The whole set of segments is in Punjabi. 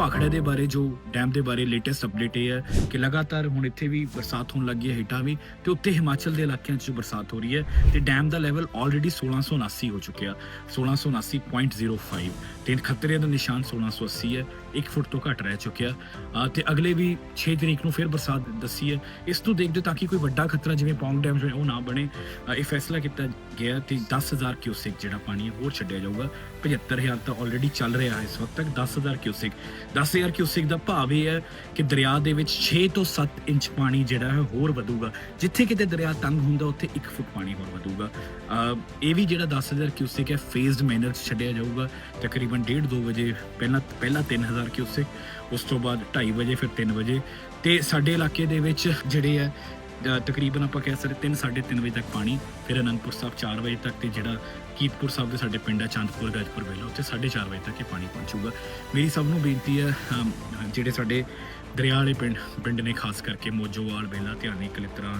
ਭਾਖੜੇ ਦੇ ਬਾਰੇ ਜੋ ਡੈਮ ਦੇ ਬਾਰੇ ਲੇਟੈਸਟ ਅਪਡੇਟ ਇਹ ਹੈ ਕਿ ਲਗਾਤਾਰ ਹੁਣ ਇੱਥੇ ਵੀ ਬਰਸਾਤ ਹੋਣ ਲੱਗੀ ਹੈ ਹੇਠਾਂ ਵੀ ਤੇ ਉੱਤੇ ਹਿਮਾਚਲ ਦੇ ਇਲਾਕਿਆਂ 'ਚ ਬਰਸਾਤ ਹੋ ਰਹੀ ਹੈ ਤੇ ਡੈਮ ਦਾ ਲੈਵਲ ਆਲਰੇਡੀ 1679 ਹੋ ਚੁੱਕਿਆ 1679.05 ਤੇ ਖਤਰੇ ਦਾ ਨਿਸ਼ਾਨ 1680 ਹੈ 1 ਫੁੱਟ ਤੋਂ ਘੱਟ ਰਹਿ ਚੁੱਕਿਆ। ਅ, ਤੇ ਅਗਲੇ ਵੀ 6 ਤਰੀਕ ਨੂੰ ਫਿਰ ਬਰਸਾਤ ਦੱਸੀ ਹੈ। ਇਸ ਨੂੰ ਦੇਖਦੇ ਤਾਂ ਕਿ ਕੋਈ ਵੱਡਾ ਖਤਰਾ ਜਿਵੇਂ ਪੌਂਗ ਡੈਮ ਜਿਵੇਂ ਉਹ ਨਾ ਬਣੇ। ਇਹ ਫੈਸਲਾ ਕੀਤਾ ਗਿਆ ਤੇ 10000 ਕਿਊਸਿਕ ਜਿਹੜਾ ਪਾਣੀ ਹੈ ਹੋਰ ਛੱਡਿਆ ਜਾਊਗਾ। 75000 ਤਾਂ ਆਲਰੇਡੀ ਚੱਲ ਰਿਹਾ ਹੈ ਇਸ ਵਕਤ ਤੱਕ 10000 ਕਿਊਸਿਕ 10000 ਕਿਊਸਿਕ ਦਾ ਭਾਵ ਇਹ ਹੈ ਕਿ ਦਰਿਆ ਦੇ ਵਿੱਚ 6 ਤੋਂ 7 ਇੰਚ ਪਾਣੀ ਜਿਹੜਾ ਹੈ ਹੋਰ ਵਧੂਗਾ। ਜਿੱਥੇ ਕਿਤੇ ਦਰਿਆ ਤੰਗ ਹੁੰਦਾ, ਉੱਥੇ 1 ਫੁੱਟ ਪਾਣੀ ਹੋਰ ਵਧੂਗਾ। ਇਹ ਵੀ ਜਿਹੜਾ 10000 ਕਿਊਸਿਕ ਹੈ ਫੇਜ਼ਡ ਮੈਨਰ 'ਚ ਛੱਡਿਆ ਜਾਊਗਾ। ਤਕਰੀਬਨ 1.5 2 ਵਜੇ ਪਹਿਲਾਂ ਪਹਿਲਾਂ 3000 ਕਿਊਸਿਕ, ਉਸ ਤੋਂ ਬਾਅਦ 2:30 ਵਜੇ, ਫਿਰ 3 ਵਜੇ। ਤੇ ਸਾਡੇ ਇਲਾਕੇ ਦੇ ਵਿੱਚ ਜਿਹੜੇ ਹੈ ਤਕਰੀਬਨ ਆਪਾਂ ਕਹਿ ਸਕਦੇ 3 3:30 ਵਜੇ ਤੱਕ ਪਾਣੀ, ਫਿਰ ਅਨੰਦਪੁਰ ਸਾਹਿਬ 4 ਵਜੇ ਤੱਕ ਤੇ ਜਿਹੜਾ ਕੀਰਤਪੁਰ ਸਾਹਿਬ ਦੇ ਸਾਡੇ ਪਿੰਡ ਹੈ ਚੰਦਪੁਰ, ਗਾਜਪੁਰ, ਵੇਲਾ, ਉੱਥੇ 4:30 ਵਜੇ ਤੱਕ ਇਹ ਪਾਣੀ ਪਹੁੰਚੂਗਾ। ਮੇਰੀ ਸਭ ਨੂੰ ਬੇਨਤੀ ਹੈ ਜਿਹੜੇ ਸਾਡੇ ਦਰਿਆ ਵਾਲੇ ਪਿੰਡ ਪਿੰਡ ਨੇ ਖਾਸ ਕਰਕੇ ਮੋਜੋਵਾਲ, ਵੇਲਾ, ਧਿਆਨੀ, ਕਲਿਤਰਾ,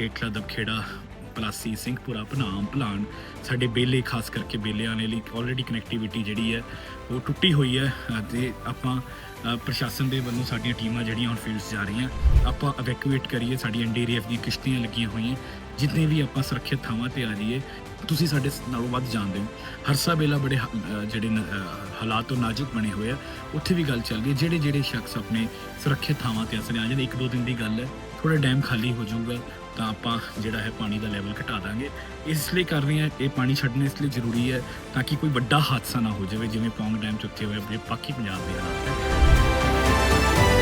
ਹੇਠਲਾ, ਦਬਖੇੜਾ ਪਲਾਸੀ ਸਿੰਘਪੁਰਾ ਭਨਾਮ ਭਲਾਨ ਸਾਡੇ ਬੇਲੇ ਖਾਸ ਕਰਕੇ ਬੇਲੇ ਵਾਲੇ ਲਈ ਆਲਰੇਡੀ ਕਨੈਕਟੀਵਿਟੀ ਜਿਹੜੀ ਹੈ ਉਹ ਟੁੱਟੀ ਹੋਈ ਹੈ ਅ, ਤੇ ਆਪਾਂ ਪ੍ਰਸ਼ਾਸਨ ਦੇ ਵੱਲੋਂ ਸਾਡੀਆਂ ਟੀਮਾਂ ਜਿਹੜੀਆਂ ਹੁਣ ਫੀਲਡਸ ਜਾ ਰਹੀਆਂ ਆਪਾਂ ਇਵੈਕੂਏਟ ਕਰੀਏ ਸਾਡੀ ਐਨਡੀਆਰਐਫ ਦੀਆਂ ਕਿਸ਼ਤੀਆਂ ਲੱਗੀਆਂ ਹੋਈਆਂ ਜਿੰਨੇ ਵੀ ਆਪਾਂ ਸੁਰੱਖਿਅਤ ਥਾਵਾਂ ਤੇ ਆ ਜਾਈਏ ਤੁਸੀਂ ਸਾਡੇ ਨਾਲੋਂ ਵੱਧ ਜਾਣਦੇ ਹੋ। ਹਰਸਾ ਵੇਲਾ ਬੜੇ ਜਿਹੜੇ ਹਾਲਾਤ ਤੋਂ ਨਾਜ਼ੁਕ ਬਣੇ ਹੋਏ ਆ। ਉੱਥੇ ਵੀ ਗੱਲ ਚੱਲ ਰਹੀ ਹੈ। ਜਿਹੜੇ ਜਿਹੜੇ ਸ਼ਖਸ ਆਪਣੇ ਸੁਰੱਖਿਅਤ ਥਾਵਾਂ ਤੇ ਅਸਰ ਆ ਜਾਂਦੇ ਇੱਕ ਦੋ ਦਿਨ ਦੀ ਗੱਲ ਹੈ। ਥੋੜਾ ਡੈਮ ਖਾਲੀ ਹੋ ਜਾਊਗਾ, ਤਾਂ ਆਪਾਂ ਜਿਹੜਾ ਹੈ ਪਾਣੀ ਦਾ ਲੈਵਲ ਘਟਾ ਦਾਂਗੇ। ਇਸ ਲਈ ਕਰ ਰਹੇ ਹਾਂ, ਇਹ ਪਾਣੀ ਛੱਡਣਾ ਇਸ ਲਈ ਜ਼ਰੂਰੀ ਹੈ ਤਾਂ ਕਿ ਕੋਈ ਵੱਡਾ ਹਾਦਸਾ ਨਾ ਹੋ ਜਾਵੇ, ਜਿਵੇਂ ਪੌਂਗ ਡੈਮ ਚ ਉੱਥੇ ਹੋਇਆ ਜਿਹੜੇ ਬਾਕੀ ਪੰਜਾਬ ਦੇ ਹਾਲਾਤ ਹੈ।